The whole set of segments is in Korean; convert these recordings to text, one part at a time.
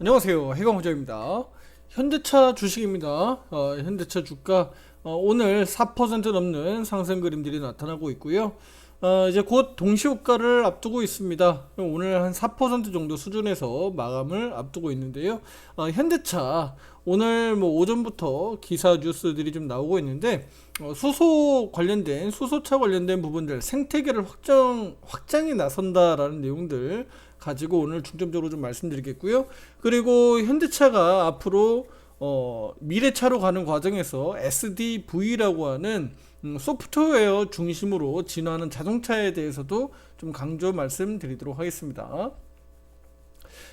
안녕하세요. 해강호정입니다. 현대차 주식입니다. 어, 현대차 주가 어, 오늘 4% 넘는 상승 그림들이 나타나고 있고요. 어, 이제 곧 동시효과를 앞두고 있습니다. 오늘 한 4% 정도 수준에서 마감을 앞두고 있는데요. 어, 현대차 오늘 뭐 오전부터 기사 뉴스들이 좀 나오고 있는데 어, 수소 관련된 수소차 관련된 부분들 생태계를 확장 확장이 나선다라는 내용들 가지고 오늘 중점적으로 좀 말씀드리겠고요. 그리고 현대차가 앞으로 어, 미래차로 가는 과정에서 SDV라고 하는 음, 소프트웨어 중심으로 진화하는 자동차에 대해서도 좀 강조 말씀드리도록 하겠습니다.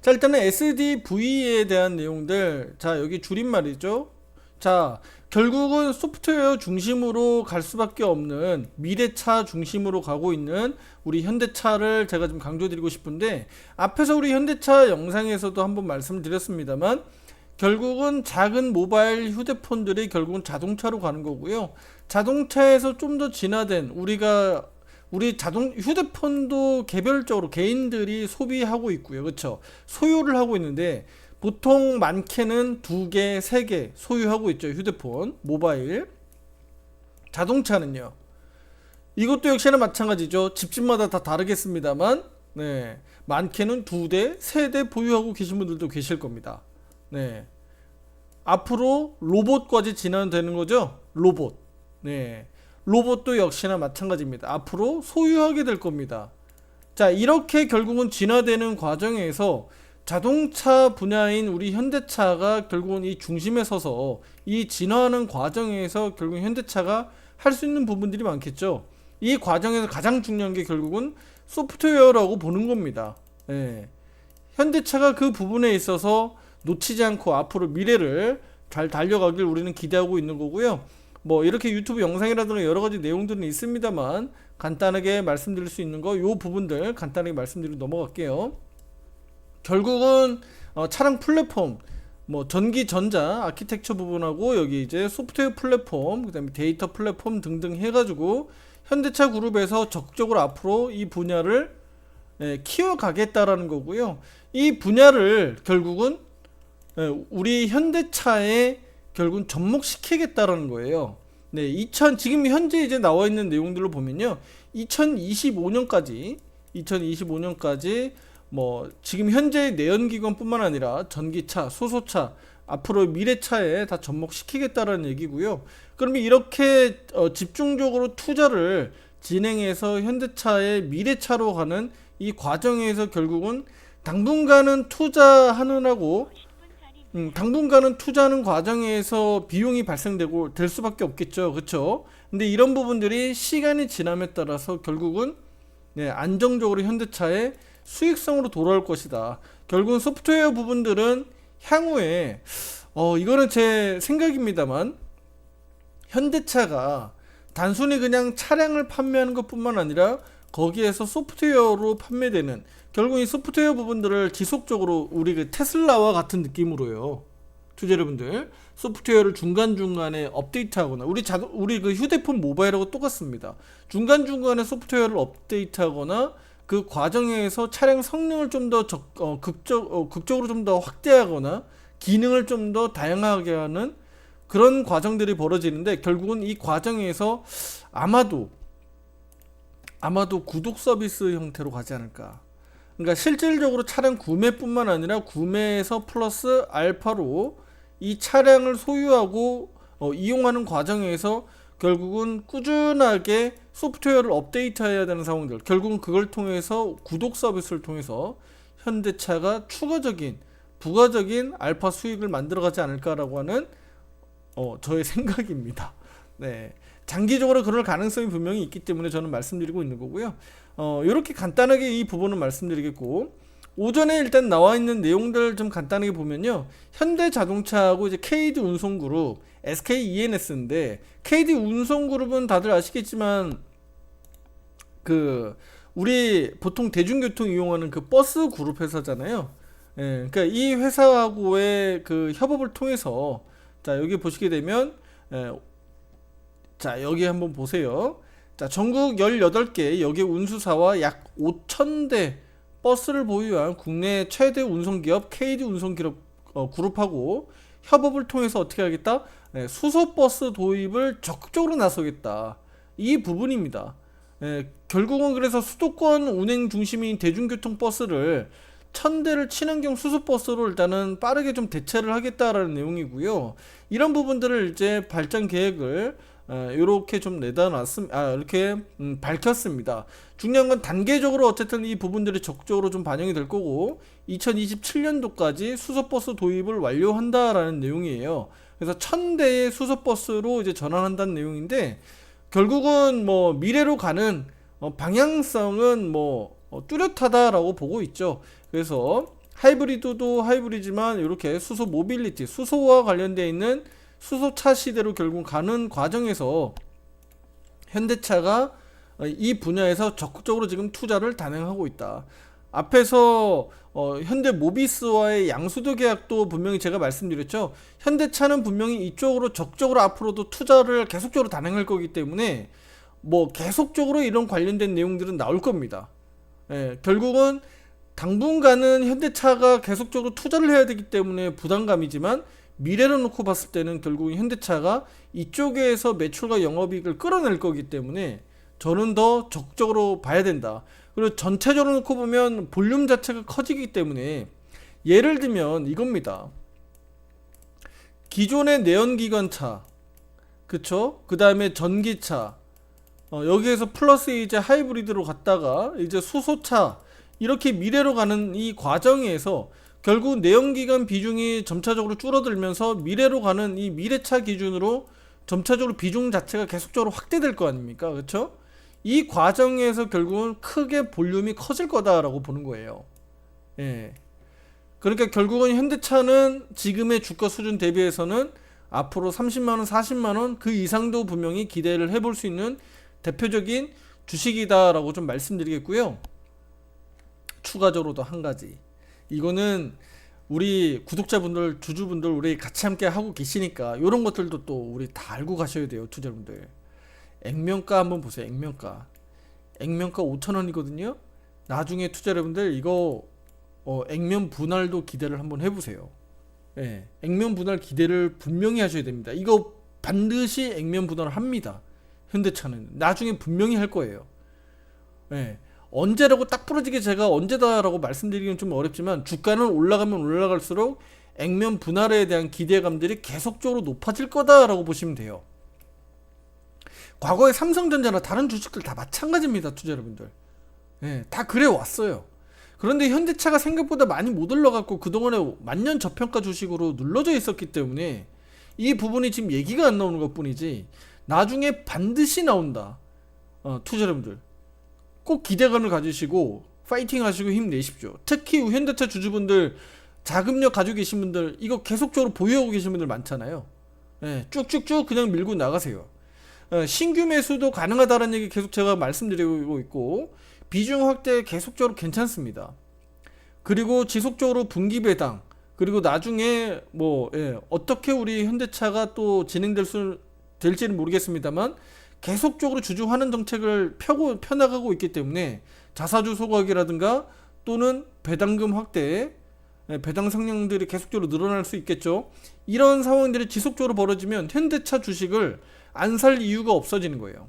자, 일단은 SDV에 대한 내용들. 자, 여기 줄임말이죠. 자, 결국은 소프트웨어 중심으로 갈 수밖에 없는 미래차 중심으로 가고 있는 우리 현대차를 제가 좀 강조드리고 싶은데 앞에서 우리 현대차 영상에서도 한번 말씀드렸습니다만 결국은 작은 모바일 휴대폰들이 결국은 자동차로 가는 거고요. 자동차에서 좀 더 진화된 우리가 우리 자동 휴대폰도 개별적으로 개인들이 소비하고 있고요. 그렇죠? 소유를 하고 있는데 보통 많게는 두 개, 세 개 소유하고 있죠. 휴대폰, 모바일. 자동차는요. 이것도 역시나 마찬가지죠. 집집마다 다 다르겠습니다만, 네. 많게는 두 대, 세 대 보유하고 계신 분들도 계실 겁니다. 네. 앞으로 로봇까지 진화되는 거죠. 로봇. 네. 로봇도 역시나 마찬가지입니다. 앞으로 소유하게 될 겁니다. 자, 이렇게 결국은 진화되는 과정에서 자동차 분야인 우리 현대차가 결국은 이 중심에 서서 이 진화하는 과정에서 결국 현대차가 할 수 있는 부분들이 많겠죠. 이 과정에서 가장 중요한 게 결국은 소프트웨어라고 보는 겁니다. 예. 현대차가 그 부분에 있어서 놓치지 않고 앞으로 미래를 잘 달려가길 우리는 기대하고 있는 거고요. 뭐 이렇게 유튜브 영상이라든가 여러 가지 내용들은 있습니다만 간단하게 말씀드릴 수 있는 거 요 부분들 간단하게 말씀드리고 넘어갈게요. 결국은 어, 차량 플랫폼 뭐 전기 전자 아키텍처 부분하고 여기 이제 소프트웨어 플랫폼 그다음에 데이터 플랫폼 등등 해가지고 현대차 그룹에서 적극적으로 앞으로 이 분야를 예, 키워가겠다라는 거고요. 이 분야를 결국은 예, 우리 현대차에 결국은 접목시키겠다라는 거예요. 네, 2000 지금 현재 이제 나와 있는 내용들로 보면요. 2025년까지 2025년까지 뭐 지금 현재 내연기관뿐만 아니라 전기차, 수소차 앞으로 미래차에 다 접목시키겠다라는 얘기고요. 그러면 이렇게 어, 집중적으로 투자를 진행해서 현대차의 미래차로 가는 이 과정에서 결국은 당분간은 투자하느라고 음, 당분간은 투자하는 과정에서 비용이 발생되고 될 수밖에 없겠죠. 그렇죠? 근데 이런 부분들이 시간이 지남에 따라서 결국은 네, 안정적으로 현대차의 수익성으로 돌아올 것이다. 결국은 소프트웨어 부분들은 향후에 어 이거는 제 생각입니다만 현대차가 단순히 그냥 차량을 판매하는 것뿐만 아니라 거기에서 소프트웨어로 판매되는 결국 이 소프트웨어 부분들을 지속적으로 우리 그 테슬라와 같은 느낌으로요. 투자 여러분들 소프트웨어를 중간 중간에 업데이트하거나 우리 자동 우리 그 휴대폰 모바일하고 똑같습니다. 중간 중간에 소프트웨어를 업데이트하거나 그 과정에서 차량 성능을 좀더 어, 극적 어, 극적으로 좀 더 확대하거나 기능을 좀 더 다양하게 하는 그런 과정들이 벌어지는데 결국은 이 과정에서 아마도 아마도 구독 서비스 형태로 가지 않을까. 그러니까 실질적으로 차량 구매뿐만 아니라 구매에서 플러스 알파로 이 차량을 소유하고 어, 이용하는 과정에서 결국은 꾸준하게 소프트웨어를 업데이트해야 되는 상황들 결국은 그걸 통해서 구독 서비스를 통해서 현대차가 추가적인 부가적인 알파 수익을 만들어가지 않을까라고 하는 어, 저의 생각입니다. 네. 장기적으로 그럴 가능성이 분명히 있기 때문에 저는 말씀드리고 있는 거고요. 어, 이렇게 간단하게 이 부분은 말씀드리겠고 오전에 일단 나와 있는 내용들 좀 간단하게 보면요. 현대 자동차하고 이제 KD 운송그룹, SK ENS인데 KD 운송그룹은 다들 아시겠지만 그 우리 보통 대중교통 이용하는 그 버스 그룹 회사잖아요. 예, 그러니까 이 회사하고의 그 협업을 통해서 자 여기 보시게 되면 예, 자 여기 한번 보세요. 자 전국 18개 여기 운수사와 약 5,000대 버스를 보유한 국내 최대 운송기업 KD 운송기업 어, 그룹하고 협업을 통해서 어떻게 하겠다? 네, 수소 버스 도입을 적극적으로 나서겠다. 이 부분입니다. 예, 결국은 그래서 수도권 운행 중심인 대중교통 버스를 천 대를 친환경 수소 버스로 일단은 빠르게 좀 대체를 하겠다라는 내용이고요. 이런 부분들을 이제 발전 계획을 어, 이렇게 좀 내다놨음, 아 이렇게 음, 밝혔습니다. 중요한 건 단계적으로 어쨌든 이 부분들이 적극적으로 좀 반영이 될 거고 2027년도까지 수소 버스 도입을 완료한다라는 내용이에요. 그래서 천 대의 수소 버스로 이제 전환한다는 내용인데 결국은 뭐 미래로 가는 어, 방향성은 뭐 어, 뚜렷하다라고 보고 있죠. 그래서 하이브리드도 하이브리지만 이렇게 수소 모빌리티, 수소와 관련되어 있는 수소차 시대로 결국 가는 과정에서 현대차가 어, 이 분야에서 적극적으로 지금 투자를 단행하고 있다. 앞에서 어, 현대 모비스와의 양수도 계약도 분명히 제가 말씀드렸죠. 현대차는 분명히 이쪽으로 적극적으로 앞으로도 투자를 계속적으로 단행할 거기 때문에 뭐 계속적으로 이런 관련된 내용들은 나올 겁니다. 예, 결국은 당분간은 현대차가 계속적으로 투자를 해야 되기 때문에 부담감이지만 미래를 놓고 봤을 때는 결국 현대차가 이쪽에서 매출과 영업이익을 끌어낼 거기 때문에 저는 더 적극적으로 봐야 된다. 그리고 전체적으로 놓고 보면 볼륨 자체가 커지기 때문에 예를 들면 이겁니다. 기존의 내연기관차, 그쵸? 그 다음에 전기차, 어, 여기에서 플러스 이제 하이브리드로 갔다가 이제 수소차, 이렇게 미래로 가는 이 과정에서 결국 내연기관 비중이 점차적으로 줄어들면서 미래로 가는 이 미래차 기준으로 점차적으로 비중 자체가 계속적으로 확대될 거 아닙니까? 그렇죠? 이 과정에서 결국은 크게 볼륨이 커질 거다라고 보는 거예요. 예. 그러니까 결국은 현대차는 지금의 주가 수준 대비해서는 앞으로 30만 원, 40만 원 그 이상도 분명히 기대를 해볼 수 있는 대표적인 주식이다라고 좀 말씀드리겠고요. 추가적으로도 한 가지. 이거는 우리 구독자분들, 주주분들 우리 같이 함께 하고 계시니까 이런 것들도 또 우리 다 알고 가셔야 돼요, 투자분들. 액면가 한번 보세요. 액면가. 액면가 5,000원이거든요. 나중에 투자 여러분들 이거 어, 액면 분할도 기대를 한번 해보세요. 예, 액면 분할 기대를 분명히 하셔야 됩니다. 이거 반드시 액면 분할을 합니다. 현대차는 나중에 분명히 할 거예요. 예, 언제라고 딱 부러지게 제가 언제다라고 말씀드리기는 좀 어렵지만 주가는 올라가면 올라갈수록 액면 분할에 대한 기대감들이 계속적으로 높아질 거다라고 보시면 돼요. 과거에 삼성전자나 다른 주식들 다 마찬가지입니다, 투자 여러분들. 예, 다 그래 왔어요. 그런데 현대차가 생각보다 많이 못 올라갔고 그동안에 만년 저평가 주식으로 눌러져 있었기 때문에 이 부분이 지금 얘기가 안 나오는 것 뿐이지 나중에 반드시 나온다. 어, 투자 여러분들. 꼭 기대감을 가지시고 파이팅 하시고 힘내십시오. 특히 현대차 주주분들 자금력 가지고 계신 분들 이거 계속적으로 보유하고 계신 분들 많잖아요. 예, 쭉쭉쭉 그냥 밀고 나가세요. 어, 신규 매수도 가능하다는 얘기 계속 제가 말씀드리고 있고 비중 확대 계속적으로 괜찮습니다. 그리고 지속적으로 분기 배당 그리고 나중에 뭐 예, 어떻게 우리 현대차가 또 진행될 수 될지는 모르겠습니다만 계속적으로 주주 환원 정책을 펴고 펴나가고 있기 때문에 자사주 소각이라든가 또는 배당금 확대 예, 배당 성량들이 계속적으로 늘어날 수 있겠죠. 이런 상황들이 지속적으로 벌어지면 현대차 주식을 안 살 이유가 없어지는 거예요.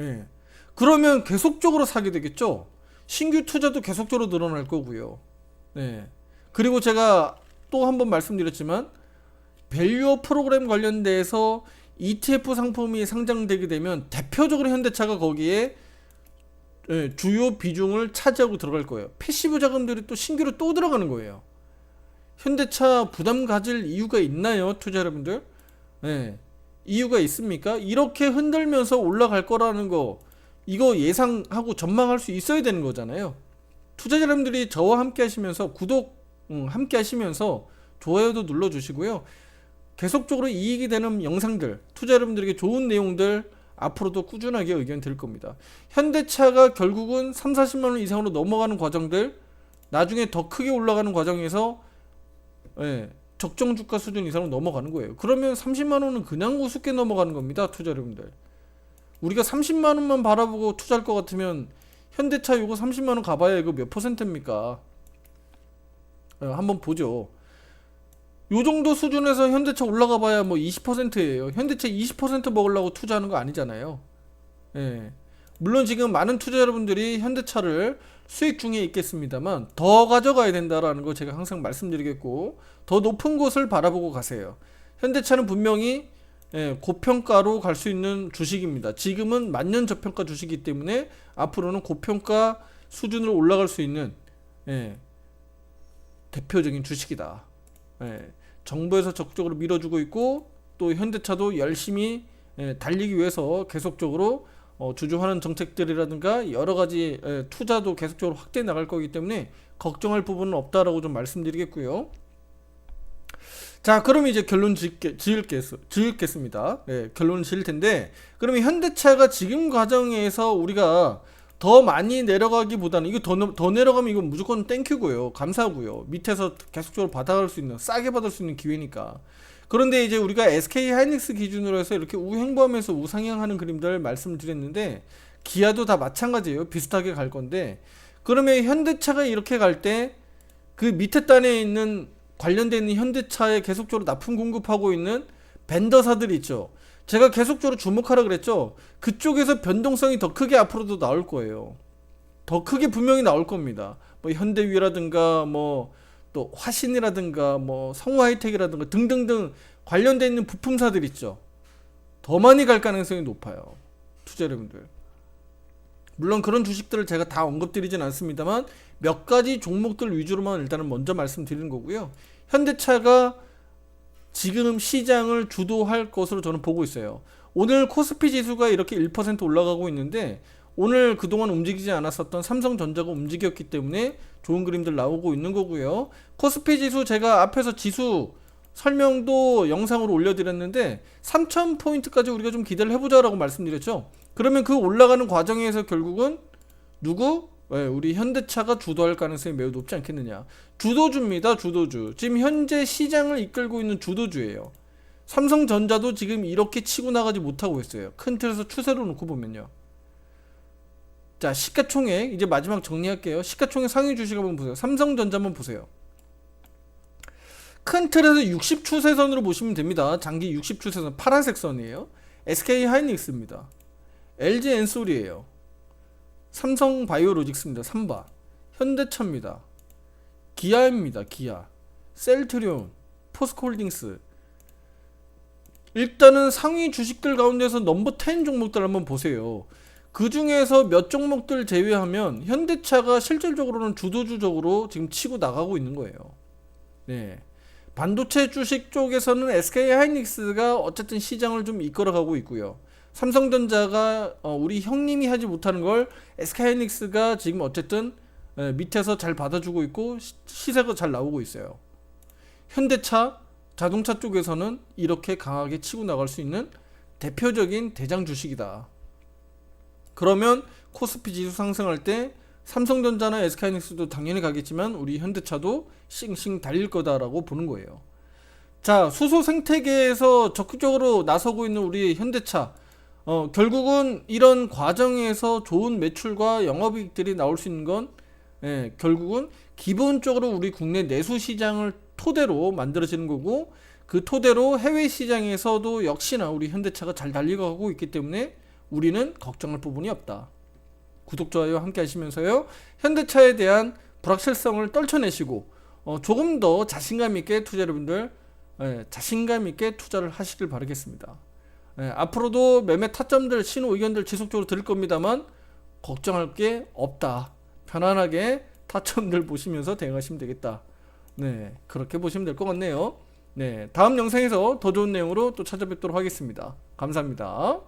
예. 그러면 계속적으로 사게 되겠죠. 신규 투자도 계속적으로 늘어날 거고요. 네. 그리고 제가 또 한 번 말씀드렸지만 밸류어 프로그램 관련돼서 ETF 상품이 상장되게 되면 대표적으로 현대차가 거기에 예, 주요 비중을 차지하고 들어갈 거예요. 패시브 자금들이 또 신규로 또 들어가는 거예요. 현대차 부담 가질 이유가 있나요, 투자 여러분들? 네. 이유가 있습니까? 이렇게 흔들면서 올라갈 거라는 거 이거 예상하고 전망할 수 있어야 되는 거잖아요. 투자자 여러분들이 저와 함께 하시면서 구독 음, 함께 하시면서 좋아요도 눌러 주시고요. 계속적으로 이익이 되는 영상들, 투자 여러분들에게 좋은 내용들 앞으로도 꾸준하게 의견 드릴 겁니다. 현대차가 결국은 3, 40만 원 이상으로 넘어가는 과정들 나중에 더 크게 올라가는 과정에서 예, 적정 주가 수준 이상으로 넘어가는 거예요. 그러면 30만 원은 그냥 우습게 넘어가는 겁니다, 투자 여러분들. 우리가 30만 원만 바라보고 투자할 것 같으면 현대차 요거 30만 원 가봐야 이거 몇 퍼센트입니까? 예, 한번 보죠. 요 정도 수준에서 현대차 올라가 봐야 뭐 20%예요. 현대차 20% 먹으려고 투자하는 거 아니잖아요. 예. 물론 지금 많은 투자 여러분들이 현대차를 수익 중에 있겠습니다만 더 가져가야 된다라는 거 제가 항상 말씀드리겠고 더 높은 곳을 바라보고 가세요. 현대차는 분명히 예, 고평가로 갈 수 있는 주식입니다. 지금은 만년 저평가 주식이기 때문에 앞으로는 고평가 수준으로 올라갈 수 있는 예, 대표적인 주식이다. 예, 정부에서 적극적으로 밀어주고 있고 또 현대차도 열심히 예, 달리기 위해서 계속적으로 어, 주주환원 정책들이라든가 여러 가지 예, 투자도 계속적으로 확대해 나갈 거기 때문에 걱정할 부분은 없다라고 좀 말씀드리겠고요. 자, 그럼 이제 결론 지을게, 지을겠, 지을겠습니다. 예, 결론 지을 텐데, 그러면 현대차가 지금 과정에서 우리가 더 많이 내려가기보다는 이거 더, 내- 더 내려가면 이건 무조건 땡큐고요. 감사고요. 밑에서 계속적으로 받아갈 수 있는 싸게 받을 수 있는 기회니까. 그런데 이제 우리가 SK 하이닉스 기준으로 해서 이렇게 우행범에서 우상향하는 그림들 말씀드렸는데 기아도 다 마찬가지예요. 비슷하게 갈 건데 그러면 현대차가 이렇게 갈 때 그 밑에 단에 있는 관련돼 있는 현대차에 계속적으로 납품 공급하고 있는 벤더사들 있죠. 제가 계속적으로 주목하라 그랬죠. 그쪽에서 변동성이 더 크게 앞으로도 나올 거예요. 더 크게 분명히 나올 겁니다. 뭐 현대위라든가 뭐 또 화신이라든가 뭐 성우하이텍이라든가 등등등 관련돼 있는 부품사들 있죠. 더 많이 갈 가능성이 높아요. 투자 여러분들. 물론 그런 주식들을 제가 다 언급드리진 않습니다만 몇 가지 종목들 위주로만 일단은 먼저 말씀드리는 거고요. 현대차가 지금 시장을 주도할 것으로 저는 보고 있어요. 오늘 코스피 지수가 이렇게 1% 올라가고 있는데 오늘 그동안 움직이지 않았었던 삼성전자가 움직였기 때문에 좋은 그림들 나오고 있는 거고요. 코스피 지수 제가 앞에서 지수 설명도 영상으로 올려드렸는데 3,000포인트까지 우리가 좀 기대를 해보자라고 말씀드렸죠. 그러면 그 올라가는 과정에서 결국은 누구? 예, 우리 현대차가 주도할 가능성이 매우 높지 않겠느냐. 주도주입니다, 주도주. 지금 현재 시장을 이끌고 있는 주도주예요. 삼성전자도 지금 이렇게 치고 나가지 못하고 있어요. 큰 틀에서 추세로 놓고 보면요. 자, 시가총액 이제 마지막 정리할게요. 시가총액 상위 주식 한번 보세요. 삼성전자 한번 보세요. 큰 틀에서 60 추세선으로 보시면 됩니다. 장기 60 추세선 파란색 선이에요. SK 하이닉스입니다. LG 엔솔이에요. 삼성 바이오로직스입니다. 삼바. 현대차입니다. 기아입니다. 기아. 셀트리온, 포스코홀딩스. 일단은 상위 주식들 가운데서 넘버 10 종목들 한번 보세요. 그 중에서 몇 종목들 제외하면 현대차가 실질적으로는 주도주적으로 지금 치고 나가고 있는 거예요. 네. 반도체 주식 쪽에서는 SK 하이닉스가 어쨌든 시장을 좀 이끌어가고 있고요. 삼성전자가 어, 우리 형님이 하지 못하는 걸 SK 하이닉스가 지금 어쨌든 에, 밑에서 잘 받아주고 있고 시- 시세가 잘 나오고 있어요. 현대차 자동차 쪽에서는 이렇게 강하게 치고 나갈 수 있는 대표적인 대장 주식이다. 그러면 코스피 지수 상승할 때 삼성전자나 SK하이닉스도 당연히 가겠지만 우리 현대차도 싱싱 달릴 거다라고 보는 거예요. 자, 수소 생태계에서 적극적으로 나서고 있는 우리 현대차. 어, 결국은 이런 과정에서 좋은 매출과 영업이익들이 나올 수 있는 건 예, 결국은 기본적으로 우리 국내 내수 시장을 토대로 만들어지는 거고 그 토대로 해외 시장에서도 역시나 우리 현대차가 잘 달려가고 있기 때문에 우리는 걱정할 부분이 없다. 구독, 좋아요 함께 하시면서요. 현대차에 대한 불확실성을 떨쳐내시고 어, 조금 더 자신감 있게 투자 여러분들 예, 자신감 있게 투자를 하시길 바라겠습니다. 예, 앞으로도 매매 타점들, 신호 의견들 지속적으로 드릴 겁니다만 걱정할 게 없다. 편안하게 타점들 보시면서 대응하시면 되겠다. 네, 그렇게 보시면 될 것 같네요. 네, 다음 영상에서 더 좋은 내용으로 또 찾아뵙도록 하겠습니다. 감사합니다.